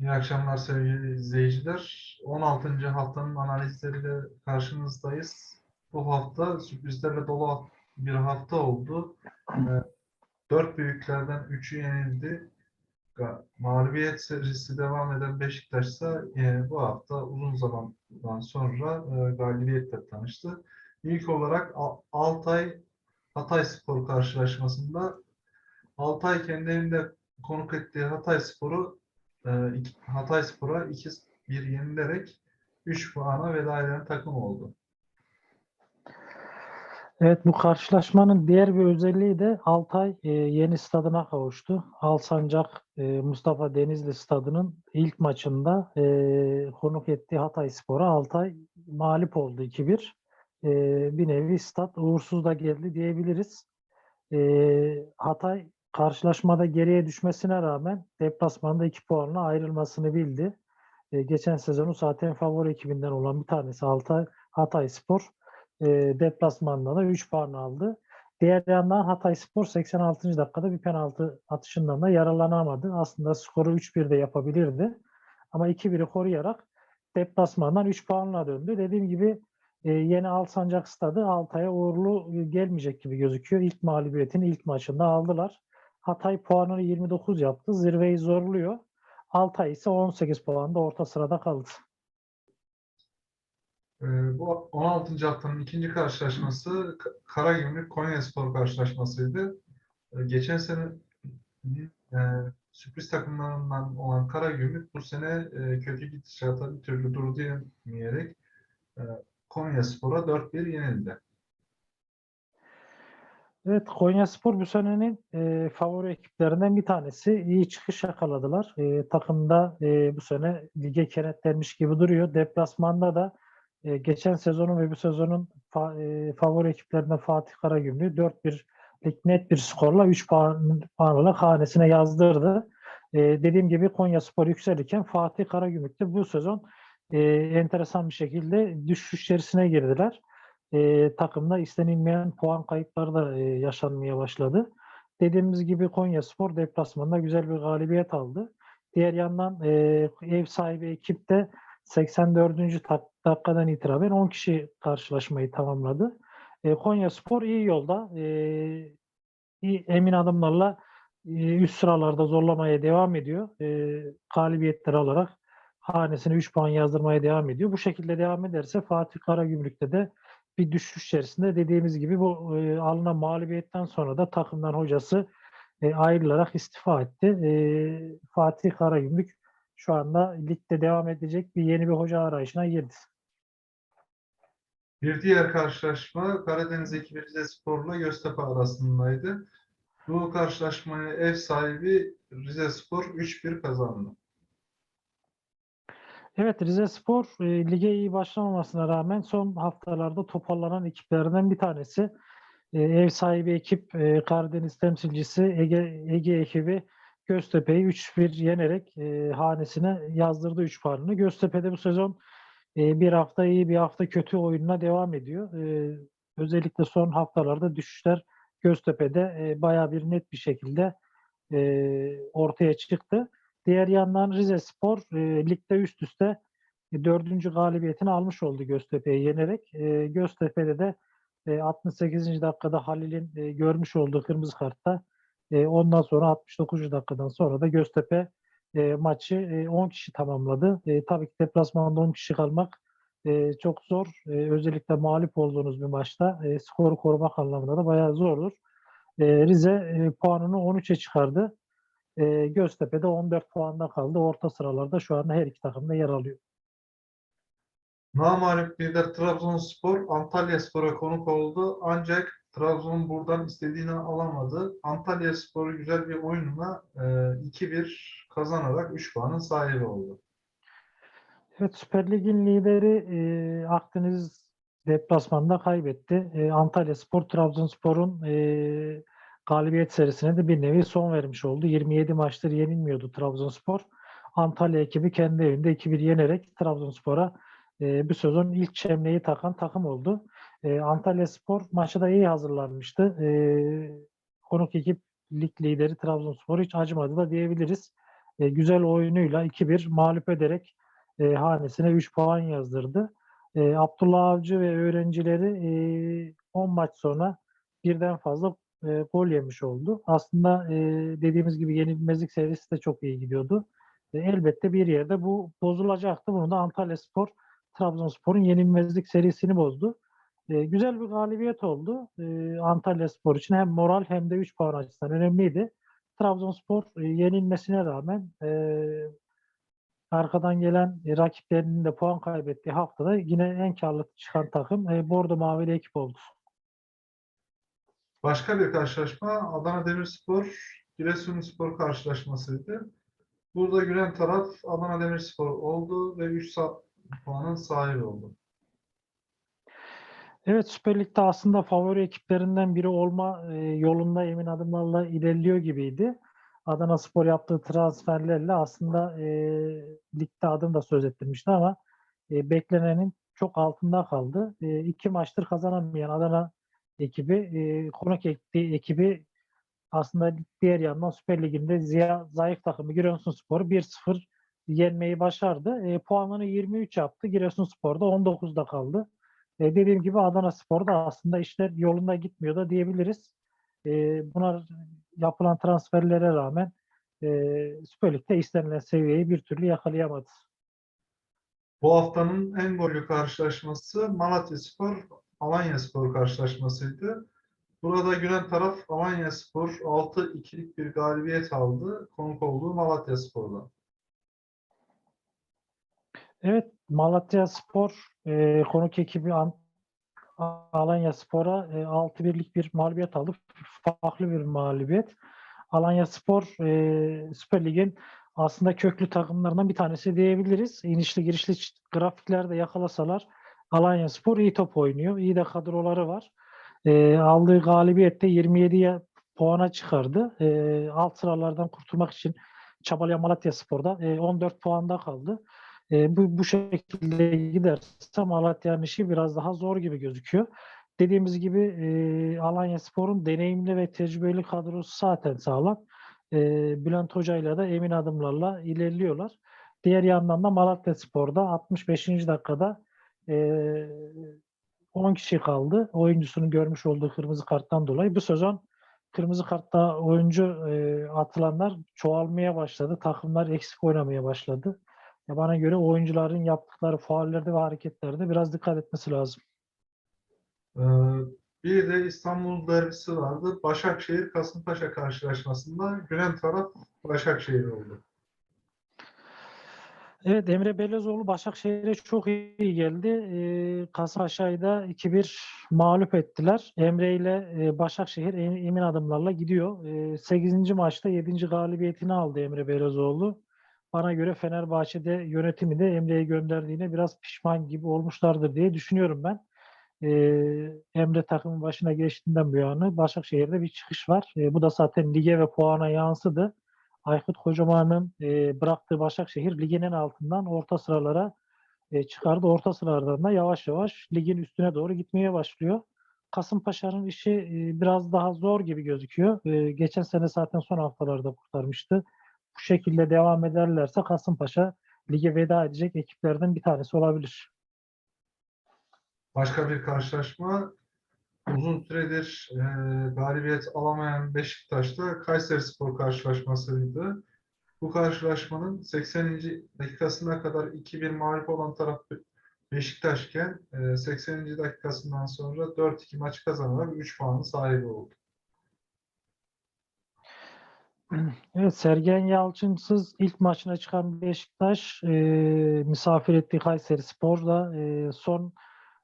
İyi akşamlar sevgili izleyiciler. 16. haftanın analizleriyle karşınızdayız. Bu hafta sürprizlerle dolu bir hafta oldu. Ee, Dört büyüklerden üçü yenildi. Mağlubiyet serisi devam eden Beşiktaş ise e, bu hafta uzun zamandan sonra e, galibiyetle tanıştı. İlk olarak Al- Altay Hatayspor karşılaşmasında Altay kendi evinde konuk ettiği Hatayspor'u e, iki- Hatayspor'a 2-1 yenilerek 3 puana veda eden takım oldu. Evet bu karşılaşmanın diğer bir özelliği de Altay e, yeni stadına kavuştu. Alsancak e, Mustafa Denizli stadının ilk maçında e, konuk ettiği Hatayspor'a Altay mağlup oldu 2-1. E, bir nevi stat uğursuz da geldi diyebiliriz. E, Hatay karşılaşmada geriye düşmesine rağmen deplasmanda 2 puanla ayrılmasını bildi. E, geçen sezonu zaten favori ekibinden olan bir tanesi Altay Hatayspor e, deplasmanda da 3 puan aldı. Diğer yandan Hatayspor 86. dakikada bir penaltı atışından da yaralanamadı. Aslında skoru 3-1 de yapabilirdi. Ama 2-1'i koruyarak deplasmandan 3 puanla döndü. Dediğim gibi e, yeni Alsancak stadı Altay'a uğurlu gelmeyecek gibi gözüküyor. İlk mağlubiyetini ilk maçında aldılar. Hatay puanını 29 yaptı. Zirveyi zorluyor. Altay ise 18 puanda orta sırada kaldı. Ee, Bu 16. haftanın ikinci karşılaşması Ka- Karagümrük Konyaspor karşılaşmasıydı. Ee, Geçen sene e, sürpriz takımlarından olan Karagümrük bu sene e, kötü gidişata bir türlü dur diyemeyerek e, Konyaspor'a 4-1 yenildi. Evet, Konyaspor bu senenin e, favori ekiplerinden bir tanesi. İyi çıkış yakaladılar. E, takımda e, bu sene lige kenetlenmiş gibi duruyor. Deplasmanda da e, geçen sezonun ve bu sezonun fa- e, favori ekiplerinden Fatih Karagümrük 4-1'lik net bir skorla 3 puan, puanla hanesine yazdırdı. E, dediğim gibi Konyaspor yükselirken Fatih Karagümrük de bu sezon e, enteresan bir şekilde düşüş içerisine girdiler e, takımda istenilmeyen puan kayıpları da e, yaşanmaya başladı. Dediğimiz gibi Konyaspor deplasmanda güzel bir galibiyet aldı. Diğer yandan e, ev sahibi ekip de 84. tak- dakikadan itibaren 10 kişi karşılaşmayı tamamladı. E, Konyaspor iyi yolda. E, emin adımlarla e, üst sıralarda zorlamaya devam ediyor. E, galibiyetler alarak hanesine 3 puan yazdırmaya devam ediyor. Bu şekilde devam ederse Fatih Karagümrük'te de bir düşüş içerisinde dediğimiz gibi bu e, alınan mağlubiyetten sonra da takımdan hocası e, ayrılarak istifa etti. E, Fatih Karagümrük şu anda ligde devam edecek bir yeni bir hoca arayışına girdi. Bir diğer karşılaşma Karadeniz ekibi Rizespor'la Göztepe arasındaydı. Bu karşılaşmayı ev sahibi Rizespor 3-1 kazandı. Evet Rizespor e, lige iyi başlamamasına rağmen son haftalarda toparlanan ekiplerden bir tanesi. E, ev sahibi ekip e, Karadeniz temsilcisi Ege, Ege ekibi Göztepe'yi 3-1 yenerek e, hanesine yazdırdı 3 puanını. Göztepe'de bu sezon e, bir hafta iyi bir hafta kötü oyununa devam ediyor. E, özellikle son haftalarda düşüşler Göztepe'de e, bayağı bir net bir şekilde e, ortaya çıktı. Diğer yandan Rizespor e, ligde üst üste e, dördüncü galibiyetini almış oldu Göztepe'yi yenerek. E, Göztepe'de de e, 68. dakikada Halil'in e, görmüş olduğu kırmızı kartta e, ondan sonra 69. dakikadan sonra da Göztepe e, maçı e, 10 kişi tamamladı. E, tabii ki deplasmanda 10 kişi kalmak e, çok zor. E, özellikle mağlup olduğunuz bir maçta e, skoru korumak anlamında da bayağı zordur. E, Rize e, puanını 13'e çıkardı. E, Göztepe'de 14 puanda kaldı. Orta sıralarda şu anda her iki takım da yer alıyor. Namağlup lider Trabzonspor Antalyaspor'a konuk oldu ancak Trabzon buradan istediğini alamadı. Antalyaspor güzel bir oyunla e, 2-1 kazanarak 3 puanın sahibi oldu. Evet Süper Lig'in lideri e, Akdeniz deplasmanda kaybetti. E, Antalya Spor Trabzonspor'un e, galibiyet serisine de bir nevi son vermiş oldu. 27 maçtır yenilmiyordu Trabzonspor. Antalya ekibi kendi evinde 2-1 yenerek Trabzonspor'a e, bu sezon ilk çemleği takan takım oldu. E, Antalya Spor maçı da iyi hazırlanmıştı. E, konuk ekip lig lideri Trabzonspor hiç acımadı da diyebiliriz. e, güzel oyunuyla 2-1 mağlup ederek e, hanesine 3 puan yazdırdı. E, Abdullah Avcı ve öğrencileri e, 10 maç sonra birden fazla e, gol yemiş oldu. Aslında e, dediğimiz gibi yenilmezlik serisi de çok iyi gidiyordu. E, elbette bir yerde bu bozulacaktı. Bunu da Antalya Spor, Trabzonspor'un yenilmezlik serisini bozdu. E, güzel bir galibiyet oldu. E, Antalya Spor için hem moral hem de 3 puan açısından önemliydi. Trabzonspor e, yenilmesine rağmen e, arkadan gelen e, rakiplerinin de puan kaybettiği haftada yine en karlı çıkan takım e, Bordo Mavili ekip oldu. Başka bir karşılaşma Adana Demirspor Giresunspor karşılaşmasıydı. Burada gülen taraf Adana Demirspor oldu ve 3 puanın sahibi oldu. Evet Süper Lig'de aslında favori ekiplerinden biri olma e, yolunda emin adımlarla ilerliyor gibiydi. Adana Spor yaptığı transferlerle aslında e, ligde adım da söz ettirmişti ama e, beklenenin çok altında kaldı. E, iki maçtır kazanamayan Adana ekibi, e, konuk ettiği ekibi aslında diğer yandan Süper Lig'inde ziya, zayıf takımı Giresunspor 1-0 yenmeyi başardı. E, puanını 23 yaptı. Giresunspor da 19'da kaldı. E, dediğim gibi Adana Spor'da aslında işler yolunda gitmiyor da diyebiliriz. E, buna yapılan transferlere rağmen e, Süper Lig'de istenilen seviyeyi bir türlü yakalayamadı. Bu haftanın en gollü karşılaşması Malatyaspor Alanyaspor karşılaşmasıydı. Burada gülen taraf Alanyaspor 6-2'lik bir galibiyet aldı. Konuk olduğu Malatyaspor'da. Evet, Malatya Spor e, konuk ekibi An- Alanya Spor'a e, 6-1'lik bir mağlubiyet aldı. Farklı bir mağlubiyet. Alanya Spor e, Süper Lig'in aslında köklü takımlarından bir tanesi diyebiliriz. İnişli girişli ç- grafiklerde yakalasalar Alanya Spor iyi top oynuyor. İyi de kadroları var. E, aldığı galibiyette 27 ya- puana çıkardı. E, alt sıralardan kurtulmak için çabalayan Malatya Spor'da e, 14 puanda kaldı. E, bu, bu şekilde giderse Malatya'nın işi biraz daha zor gibi gözüküyor. Dediğimiz gibi e, Alanya Spor'un deneyimli ve tecrübeli kadrosu zaten sağlam. E, Bülent Hoca ile de emin adımlarla ilerliyorlar. Diğer yandan da Malatya Spor'da 65. dakikada e, 10 kişi kaldı. Oyuncusunun görmüş olduğu kırmızı karttan dolayı. Bu sezon kırmızı kartta oyuncu atılanlar çoğalmaya başladı. Takımlar eksik oynamaya başladı. Ya bana göre oyuncuların yaptıkları faullerde ve hareketlerde biraz dikkat etmesi lazım. Bir de İstanbul derbisi vardı. Başakşehir Kasımpaşa karşılaşmasında gülen taraf Başakşehir oldu. Evet Emre Belezoğlu Başakşehir'e çok iyi geldi. Ee, Kasımpaşa'yı da 2-1 mağlup ettiler. Emre ile e, Başakşehir em- emin adımlarla gidiyor. Ee, 8. maçta 7. galibiyetini aldı Emre Belezoğlu. Bana göre Fenerbahçe'de yönetimi de Emre'yi gönderdiğine biraz pişman gibi olmuşlardır diye düşünüyorum ben. Ee, Emre takımın başına geçtiğinden bu yana Başakşehir'de bir çıkış var. Ee, bu da zaten lige ve puana yansıdı. Aykut Kocaman'ın e, bıraktığı Başakşehir ligin en altından orta sıralara e, çıkardı. Orta sıralardan da yavaş yavaş ligin üstüne doğru gitmeye başlıyor. Kasımpaşa'nın işi e, biraz daha zor gibi gözüküyor. E, geçen sene zaten son haftalarda kurtarmıştı. Bu şekilde devam ederlerse Kasımpaşa lige veda edecek ekiplerden bir tanesi olabilir. Başka bir karşılaşma uzun süredir e, galibiyet alamayan Beşiktaş'ta Kayserispor karşılaşmasıydı. Bu karşılaşmanın 80. dakikasına kadar 2-1 mağlup olan taraf Beşiktaş'ken e, 80. dakikasından sonra 4-2 maçı kazanarak 3 puanın sahibi oldu. Evet, Sergen Yalçın'sız ilk maçına çıkan Beşiktaş e, misafir ettiği Kayseri Spor'da e, son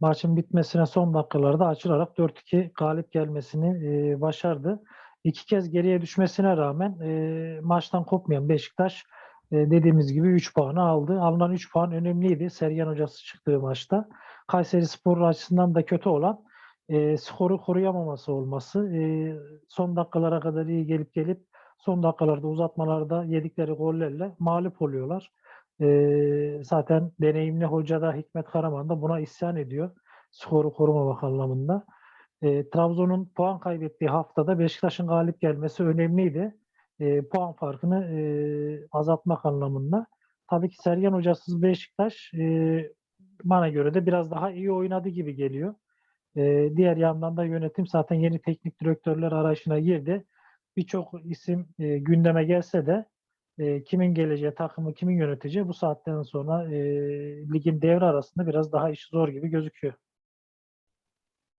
maçın bitmesine son dakikalarda açılarak 4-2 galip gelmesini e, başardı. İki kez geriye düşmesine rağmen e, maçtan kopmayan Beşiktaş e, dediğimiz gibi 3 puanı aldı. Alınan 3 puan önemliydi Sergen hocası çıktığı maçta. Kayseri Spor açısından da kötü olan e, skoru koruyamaması olması. E, son dakikalara kadar iyi gelip gelip son dakikalarda uzatmalarda yedikleri gollerle mağlup oluyorlar. Ee, zaten deneyimli hoca da Hikmet Karaman da buna isyan ediyor. Skoru korumamak anlamında. Ee, Trabzon'un puan kaybettiği haftada Beşiktaş'ın galip gelmesi önemliydi. e, puan farkını e, azaltmak anlamında. Tabii ki Sergen hocasız Beşiktaş e, bana göre de biraz daha iyi oynadı gibi geliyor. E, diğer yandan da yönetim zaten yeni teknik direktörler arayışına girdi. Birçok isim e, gündeme gelse de e, kimin geleceği, takımı kimin yöneteceği bu saatten sonra e, ligin devre arasında biraz daha iş zor gibi gözüküyor.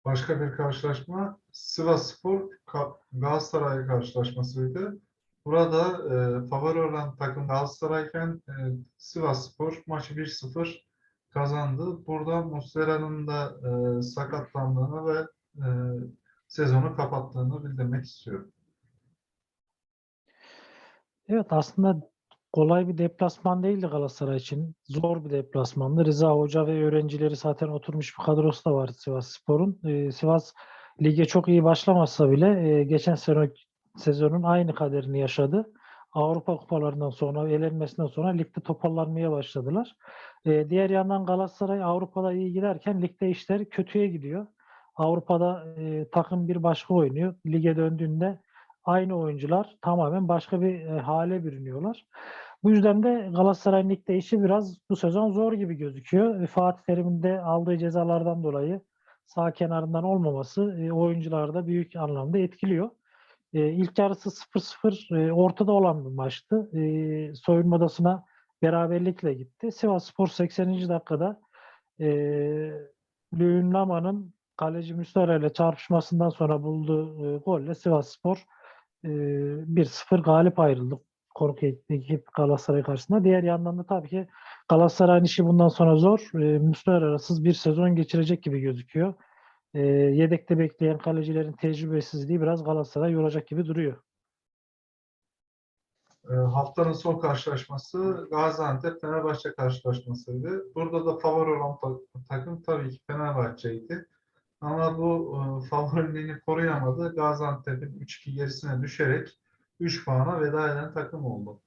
Başka bir karşılaşma Sivasspor Ka- Galatasaray karşılaşmasıydı. Burada e, favori olan takım Galatasarayken e, Sivasspor maçı 1-0 kazandı. Burada Muslera'nın da e, sakatlandığını ve e, sezonu kapattığını bildirmek istiyorum. Evet aslında kolay bir deplasman değildi Galatasaray için. Zor bir deplasmandı. Rıza Hoca ve öğrencileri zaten oturmuş bir kadrosu da vardı Sivasspor'un. Ee, Sivas lige çok iyi başlamasa bile e, geçen sene sezonun aynı kaderini yaşadı. Avrupa kupalarından sonra, elenmesinden sonra ligde toparlanmaya başladılar. Ee, diğer yandan Galatasaray Avrupa'da iyi giderken ligde işler kötüye gidiyor. Avrupa'da e, takım bir başka oynuyor. Lige döndüğünde aynı oyuncular tamamen başka bir e, hale bürünüyorlar. Bu yüzden de Galatasaray'ın ligde işi biraz bu sezon zor gibi gözüküyor. E, Fatih Terim'in de aldığı cezalardan dolayı sağ kenarından olmaması e, oyuncularda büyük anlamda etkiliyor. E, ilk yarısı 0-0 e, ortada olan bir maçtı. E, soyunma odasına beraberlikle gitti. Sivasspor 80. dakikada e, Lüğünlama'nın kaleci Müslera ile çarpışmasından sonra bulduğu e, golle Sivasspor e, 1-0 galip ayrıldı konuk ekip Galatasaray karşısında. Diğer yandan da tabii ki Galatasaray'ın işi bundan sonra zor. E, Muslera'sız bir sezon geçirecek gibi gözüküyor. E, yedekte bekleyen kalecilerin tecrübesizliği biraz Galatasaray yoracak gibi duruyor. Haftanın son karşılaşması Gaziantep-Fenerbahçe karşılaşmasıydı. Burada da favori olan ta- takım tabii ki Fenerbahçe'ydi. Ama bu e, koruyamadı. Gaziantep'in 3-2 gerisine düşerek 3 puana veda eden takım oldu.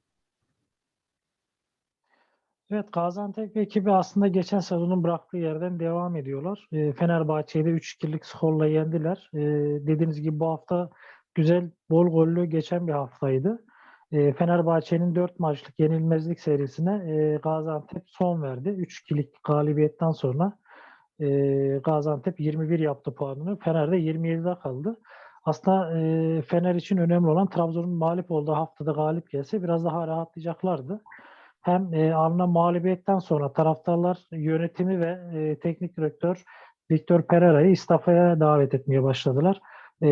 Evet Gaziantep ekibi aslında geçen sezonun bıraktığı yerden devam ediyorlar. E, Fenerbahçe'yi de 3-2'lik skorla yendiler. E, dediğiniz gibi bu hafta güzel bol gollü geçen bir haftaydı. E, Fenerbahçe'nin 4 maçlık yenilmezlik serisine e, Gaziantep son verdi. 3-2'lik galibiyetten sonra e, Gaziantep 21 yaptı puanını. Fener de 27'de kaldı. Aslında e, Fener için önemli olan Trabzon'un mağlup olduğu haftada galip gelse biraz daha rahatlayacaklardı hem e, alınan mağlubiyetten sonra taraftarlar yönetimi ve e, teknik direktör Victor Pereira'yı istifaya davet etmeye başladılar. E,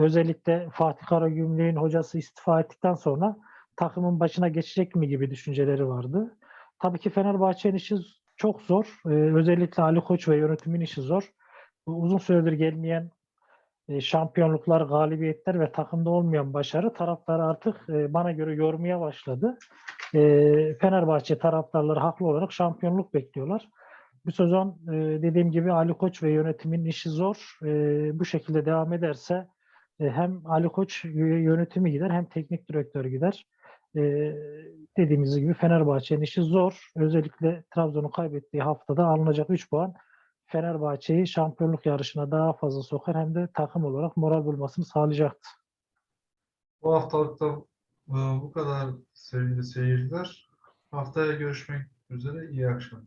özellikle Fatih Karagümrük'ün hocası istifa ettikten sonra takımın başına geçecek mi gibi düşünceleri vardı. Tabii ki Fenerbahçe'nin işi çok zor. E, özellikle Ali Koç ve yönetimin işi zor. Bu Uzun süredir gelmeyen e, şampiyonluklar, galibiyetler ve takımda olmayan başarı taraftarı artık e, bana göre yormaya başladı. E, Fenerbahçe taraftarları haklı olarak şampiyonluk bekliyorlar. Bu sezon e, dediğim gibi Ali Koç ve yönetimin işi zor. E, bu şekilde devam ederse e, hem Ali Koç yö- yönetimi gider hem teknik direktör gider. E, dediğimiz gibi Fenerbahçe'nin işi zor. Özellikle Trabzon'un kaybettiği haftada alınacak 3 puan Fenerbahçe'yi şampiyonluk yarışına daha fazla sokar hem de takım olarak moral bulmasını sağlayacaktı. Bu haftalıkta e, bu kadar sevgili seyirciler. Haftaya görüşmek üzere. İyi akşamlar.